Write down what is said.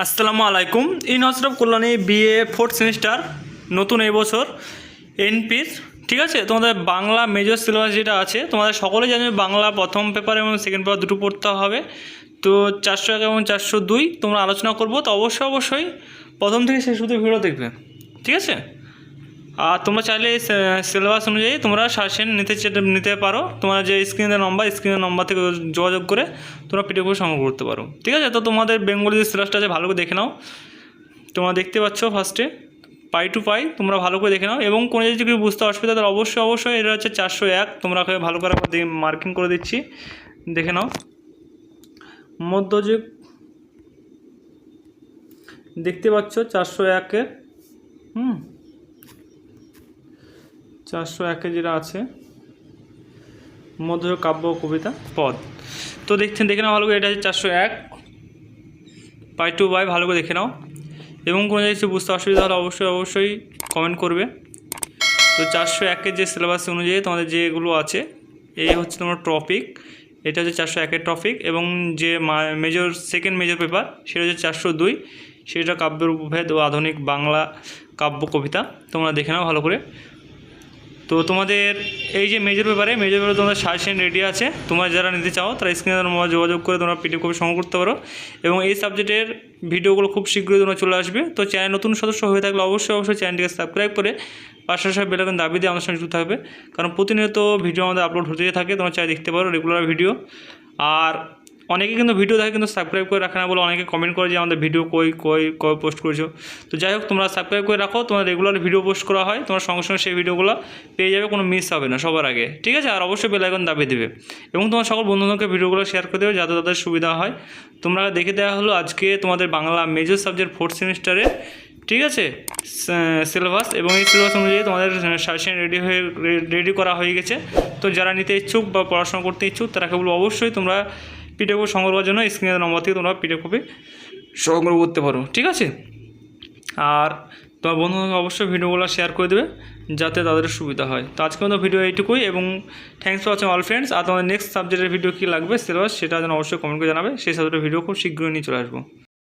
আসসালামু আলাইকুম। ইন হসরফ কল্যাণী বিএ ফোর্থ সেমিস্টার নতুন এই বছর এনপির ঠিক আছে? তোমাদের বাংলা মেজর সিলেবাস যেটা আছে, তোমাদের সকলে জানবে বাংলা প্রথম পেপার এবং সেকেন্ড পেপার দুটো পড়তে হবে। তো চারশো এক এবং চারশো দুই তোমরা আলোচনা করব। তো অবশ্যই অবশ্যই প্রথম থেকে শেষ শুধু ভিডিও দেখবে। ঠিক আছে? আর তোমরা চাইলে সিলেবাস অনুযায়ী তোমরা সাজেশন নিতে নিতে পারো। তোমরা যে স্ক্রিনের নম্বর স্ক্রিনের নম্বর থেকে যোগাযোগ করে তোমরা পিডিএফ সংগ্রহ করতে পারো। ঠিক আছে? তো তোমাদের বেঙ্গলি যে সিলেবাসটা আছে, ভালো করে দেখে নাও। তোমরা দেখতে পাচ্ছ ফার্স্টে পাই টু পাই তোমরা ভালো করে দেখে নাও। এবং কোনো যদি কিছু বুঝতে অসুবিধা, তাহলে অবশ্যই অবশ্যই এটা হচ্ছে চারশো এক। তোমরা ভালো করে মার্কিং করে দিচ্ছি। দেখে নাও। মধ্যযুগ। দেখতে পাচ্ছ চারশো একের। হুম? চারশো একে যেটা আছে মধ্য কাব্য কবিতা, পদ। তো দেখছেন, দেখে নাও ভালো করে, এটা হচ্ছে চারশো এক। বাই টু বাই ভালো করে দেখে নাও। এবং কোনো কিছু বুঝতে অসুবিধা হলে অবশ্যই অবশ্যই কমেন্ট করবে। তো চারশো একের যে সিলেবাস অনুযায়ী তোমাদের যেগুলো আছে, এই হচ্ছে তোমার টপিক এটা হচ্ছে চারশো একের টপিক এবং যে মেজর সেকেন্ড মেজর পেপার সেটা হচ্ছে চারশো দুই। সেটা কাব্যের উপভেদ ও আধুনিক বাংলা কাব্য কবিতা। তোমরা দেখে নাও ভালো করে। তো তোমাদের এই যে মেজর পেপারে মেজর পেপারে তোমাদের সাজেশন রেডি আছে। তোমরা যারা নিতে চাও, তারা স্ক্রিনে নম্বর যোগাযোগ করে তোমরা পিডিএফ কপি সংগ্রহ করতে পারো। এবং এই সাবজেক্টের ভিডিওগুলো খুব শীঘ্রই তোমরা চলে আসবে। তো চ্যানেল নতুন সদস্য হয়ে থাকলে অবশ্যই অবশ্যই চ্যানেলটিকে সাবস্ক্রাইব করে পাশাপাশি বেলাকেন দাবি দিয়ে আমাদের সঙ্গে যুক্ত থাকবে। কারণ প্রতিনিয়ত ভিডিও আমাদের আপলোড হতে থাকে, তোমরা চাই দেখতে পারো রেগুলার ভিডিও আর অনেকে কিন্তু ভিডিও দেখে কিন্তু সাবস্ক্রাইব করে রাখে না বলে অনেকে কমেন্ট করে যে আমাদের ভিডিও কই কই কই পোস্ট করেছ। তো যাই হোক, তোমরা সাবস্ক্রাইব করে রাখো তোমার রেগুলার ভিডিও পোস্ট করা হয়, তোমার সঙ্গে সঙ্গে সেই ভিডিওগুলো পেয়ে যাবে, কোনো মিস হবে না সবার আগে। ঠিক আছে? আর অবশ্যই বেলাইকন দাবি দেবে। এবং তোমার সকল বন্ধুদেরকে ভিডিওগুলো শেয়ার করে দেবে যাতে তাদের সুবিধা হয়। তোমরা দেখে দেওয়া হলো আজকে তোমাদের বাংলা মেজর সাবজেক্ট ফোর্থ সেমিস্টারে ঠিক আছে? সিলেবাস এবং এই সিলেবাস অনুযায়ী তোমাদের সাজেশন রেডি হয়ে রেডি করা হয়ে গেছে। তো যারা নিতে ইচ্ছুক বা পড়াশোনা করতে ইচ্ছুক, তারা কেবল অবশ্যই তোমরা পিডিএফ সংগ্রহ করার জন্য স্ক্রিনের নম্বর থেকে তোমরা পিডিএফ কপি সংগ্রহ করতে পারো, ঠিক আছে? আর তোমার বন্ধুকে অবশ্যই ভিডিওগুলো শেয়ার করে দেবে, যাতে তাদের সুবিধা হয়। তো আজকে মতো ভিডিও এইটুকুই, এবং thanks for watching all friends আর তোমাদের নেক্সট সাবজেক্টের ভিডিও কী লাগবে সিলেবাস সেটা যেন অবশ্যই কমেন্ট করে জানাবে, সেই সাবজেক্টের ভিডিও খুব শীঘ্রই নিয়ে চলে আসব।